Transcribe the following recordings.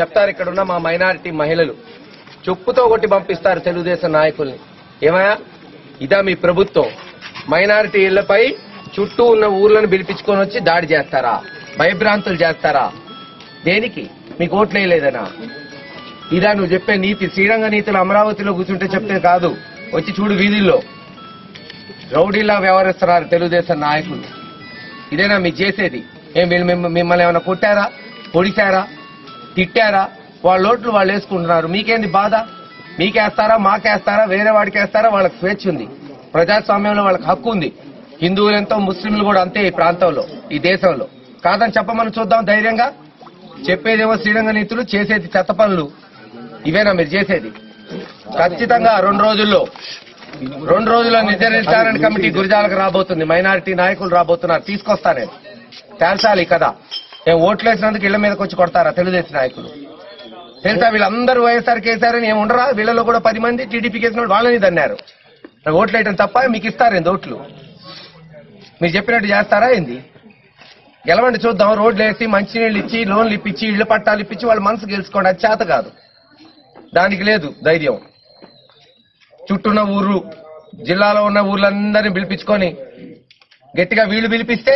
చెప్తారు ఇక్కడ ఉన్న మా మైనారిటీ మహిళలు. చెప్పుతో కొట్టి పంపిస్తారు తెలుగుదేశం నాయకుల్ని. ఏమయ్యా? ఇదా మీ ప్రభుత్వం. మైనారిటీ ఇళ్ళపై చుట్టూ ఉన్న ఊర్లను పిలిపించుకొని వచ్చి దాడి చేస్తారా? భయభ్రాంతులు చేస్తారా? దేనికి? మీకు ఓట్లు ఇదా నువ్వు చెప్పే నీతి. శ్రీరంగ నీతులు అమరావతిలో కూర్చుంటే చెప్తే కాదు. వచ్చి చూడు వీధుల్లో. రౌడీలా వ్యవహరిస్తున్నారు తెలుగుదేశం నాయకులు. ఇదేనా మీరు చేసేది? ఏం వీళ్ళు మిమ్మల్ని ఏమైనా కొట్టారా? పొడిచారా? తిట్టారా? వాళ్ళ ఓట్లు వాళ్ళు వేసుకుంటున్నారు. మీకేంది బాధ? మీకేస్తారా? మాకేస్తారా? వేరే వాడికి వేస్తారా వాళ్ళకి స్వేచ్ఛ ఉంది. ప్రజాస్వామ్యంలో వాళ్ళకి హక్కు ఉంది. హిందువులు ఎంతో ముస్లింలు కూడా అంతే ఈ ప్రాంతంలో ఈ దేశంలో. కాదని చెప్పమని చూద్దాం ధైర్యంగా. చెప్పేదేమో శ్రీరంగ నీతులు చేసేది చెత్త పనులు. ఇవేనా మీరు చేసేది? ఖచ్చితంగా రెండు రోజుల్లో రెండు రోజుల్లో నిజ నిర్ధారణ కమిటీ గురిజాలకు రాబోతుంది. మైనారిటీ నాయకులు రాబోతున్నారు. తీసుకొస్తా నేను. తేల్చాలి కదా మేము ఓట్లు వేసినందుకు ఇళ్ళ మీదకి వచ్చి కొడతారా తెలుగుదేశం నాయకులు? తెలుసా? వీళ్ళందరూ వైఎస్ఆర్ కేసారని ఏమి ఉండరా వీళ్ళలో కూడా పది మంది టీడీపీకి వేసిన వాళ్ళు వాళ్ళని దన్నారు ఓట్లు వేయటం తప్ప మీకు ఇస్తారేంది ఓట్లు? మీరు చెప్పినట్టు చేస్తారా ఏంది? గెలవండి చూద్దాం. రోడ్లు వేసి మంచినీళ్ళు ఇచ్చి లోన్లు ఇప్పించి ఇళ్ళ పట్టాలు ఇప్పించి వాళ్ళ మనసు గెలుచుకోండి. అది చేత కాదు. దానికి లేదు ధైర్యం. చుట్టూన్న ఊరు జిల్లాలో ఉన్న ఊర్లందరినీ పిలిపించుకొని గట్టిగా వీళ్ళు పిలిపిస్తే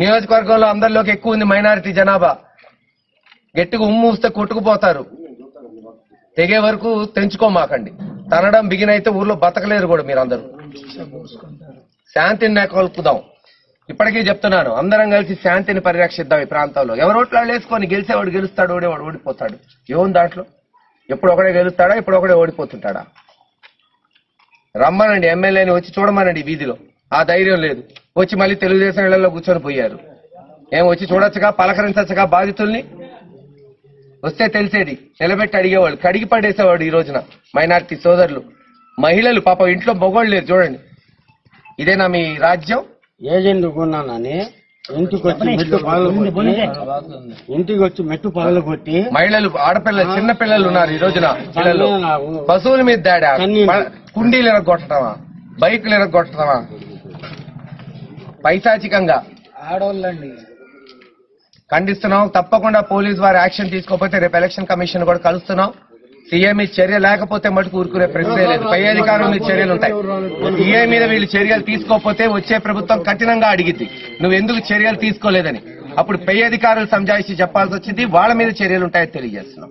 నియోజకవర్గంలో అందరిలోకి ఎక్కువ ఉంది మైనారిటీ జనాభా. గట్టిగా ఉమ్మూస్తే కొట్టుకుపోతారు. తెగే వరకు తెంచుకోమాకండి తనడం బిగిన అయితే ఊర్లో బతకలేరు కూడా మీరందరూ. శాంతిని నెలకొల్పుదాం. ఇప్పటికీ చెప్తున్నాను అందరం కలిసి శాంతిని పరిరక్షిద్దాం ఈ ప్రాంతంలో. ఎవరు ఓట్లు వాళ్ళు వేసుకొని గెలిచేవాడు గెలుస్తాడు ఓడేవాడు ఓడిపోతాడు. ఏముంది దాంట్లో? ఎప్పుడు ఒకడే గెలుస్తాడా ఇప్పుడు ఒకడే ఓడిపోతుంటాడా? రమ్మనండి ఎమ్మెల్యేని వచ్చి చూడమనండి వీధిలో. ఆ ధైర్యం లేదు. వచ్చి మళ్ళీ తెలుగుదేశం ఇళ్ళలో కూర్చొని పోయారు. ఏం వచ్చి చూడొచ్చుగా పలకరించచ్చుగా బాధితుల్ని? వస్తే తెలిసేది. నిలబెట్టి అడిగేవాళ్ళు. కడిగి పడేసేవాడు ఈ రోజున మైనారిటీ సోదరులు. మహిళలు పాప ఇంట్లో మొగోళ్ళు లేరు చూడండి. ఇదేనా మీ రాజ్యం. ఏజెంట్ కొన్నానని ఇంటికి వచ్చి మెట్టు పగలు కొట్టి ఇంటికి వచ్చి మెట్టు పగలు కొట్టి మహిళలు ఆడపిల్లలు చిన్న పిల్లలు ఉన్నారు ఈ రోజున పిల్లలు. పశువుల మీద దాడా? కుండీలు ఎరగొట్టడమా బైకులు ఎరగొట్టడమా పైశాచికంగా ఆడోళ్ళండి. ఖండిస్తున్నాం. తప్పకుండా పోలీస్ వారు యాక్షన్ తీసుకోకపోతే రేపు ఎలక్షన్ కమిషన్ కూడా కలుస్తున్నాం. సీఏ మీద చర్య లేకపోతే మటుకు ఊరుకునే ప్రశ్నే లేదు. పై అధికారుల మీద చర్యలు ఉంటాయి. సీఏ మీద వీళ్ళు చర్యలు తీసుకోకపోతే వచ్చే ప్రభుత్వం కఠినంగా అడిగిద్ది. నువ్వు ఎందుకు చర్యలు తీసుకోలేదని. అప్పుడు పై అధికారులు సంజాయిషి చెప్పాల్సి వచ్చింది. వాళ్ళ మీద చర్యలు ఉంటాయని తెలియజేస్తున్నాం.